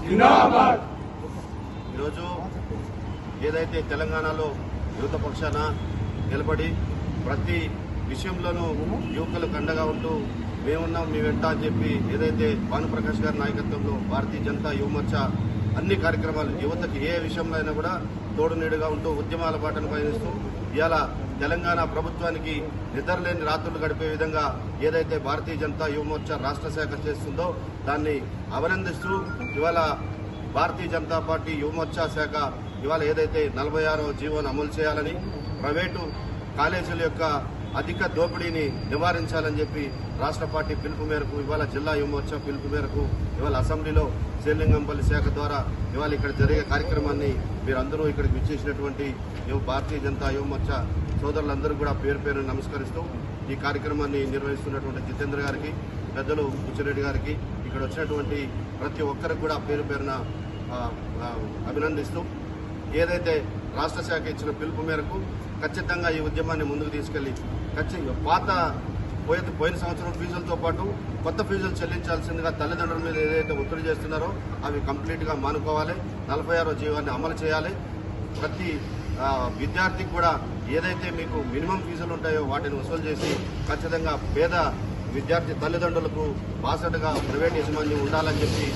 జిందాబాద్. ఈరోజు ఏదైతే తెలంగాణలో యువత పక్షాన నిలబడి ప్రతి విషయంలోనూ యువకులకు అండగా ఉంటూ మేమున్నాం మీ వెంట అని చెప్పి ఏదైతే భానుప్రకాష్ గారి నాయకత్వంలో భారతీయ జనతా యువమోర్చా అన్ని కార్యక్రమాలు యువతకి ఏ విషయంలో అయినా కూడా తోడు నీడుగా ఉంటూ ఉద్యమాల బాటను పయనిస్తూ ఇవాళ తెలంగాణ ప్రభుత్వానికి నిద్రలేని రాత్రులు గడిపే విధంగా ఏదైతే భారతీయ జనతా యువమోర్చా రాష్ట్ర శాఖ చేస్తుందో దాన్ని అభినందిస్తూ ఇవాళ భారతీయ జనతా పార్టీ యువమోర్చా శాఖ ఇవాళ ఏదైతే నలభై ఆరో జీవోను అమలు చేయాలని ప్రైవేటు కాలేజీల యొక్క అధిక దోపిడీని నివారించాలని చెప్పి రాష్ట్ర పార్టీ పిలుపు మేరకు ఇవాళ జిల్లా యువమోర్చా పిలుపు మేరకు ఇవాళ అసెంబ్లీలో శ్రీలింగంపల్లి శాఖ ద్వారా ఇవాళ ఇక్కడ జరిగే కార్యక్రమాన్ని మీరందరూ ఇక్కడికి విచ్చేసినటువంటి యువ భారతీయ జనతా యువమోర్చా సోదరులందరూ కూడా పేరు పేరు నమస్కరిస్తూ ఈ కార్యక్రమాన్ని నిర్వహిస్తున్నటువంటి జితేంద్ర గారికి పెద్దలు బుచ్చిరెడ్డి గారికి ఇక్కడ వచ్చినటువంటి ప్రతి ఒక్కరికి కూడా పేరు పేరున అభినందిస్తూ ఏదైతే రాష్ట్ర శాఖ ఇచ్చిన పిలుపు మేరకు ఖచ్చితంగా ఈ ఉద్యమాన్ని ముందుకు తీసుకెళ్ళి ఖచ్చితంగా పాత పోయిన పోయిన సంవత్సరం ఫీజులతో పాటు కొత్త ఫీజులు చెల్లించాల్సిందిగా తల్లిదండ్రుల మీద ఏదైతే ఒత్తిడి చేస్తున్నారో అవి కంప్లీట్గా మానుకోవాలి. నలభై ఆరో జీవాన్ని అమలు చేయాలి. ప్రతి విద్యార్థికి కూడా ఏదైతే మీకు మినిమం ఫీజులు ఉంటాయో వాటిని వసూలు చేసి ఖచ్చితంగా పేద విద్యార్థి తల్లిదండ్రులకు బాసటగా ప్రైవేట్ యజమాన్యం ఉండాలని చెప్పి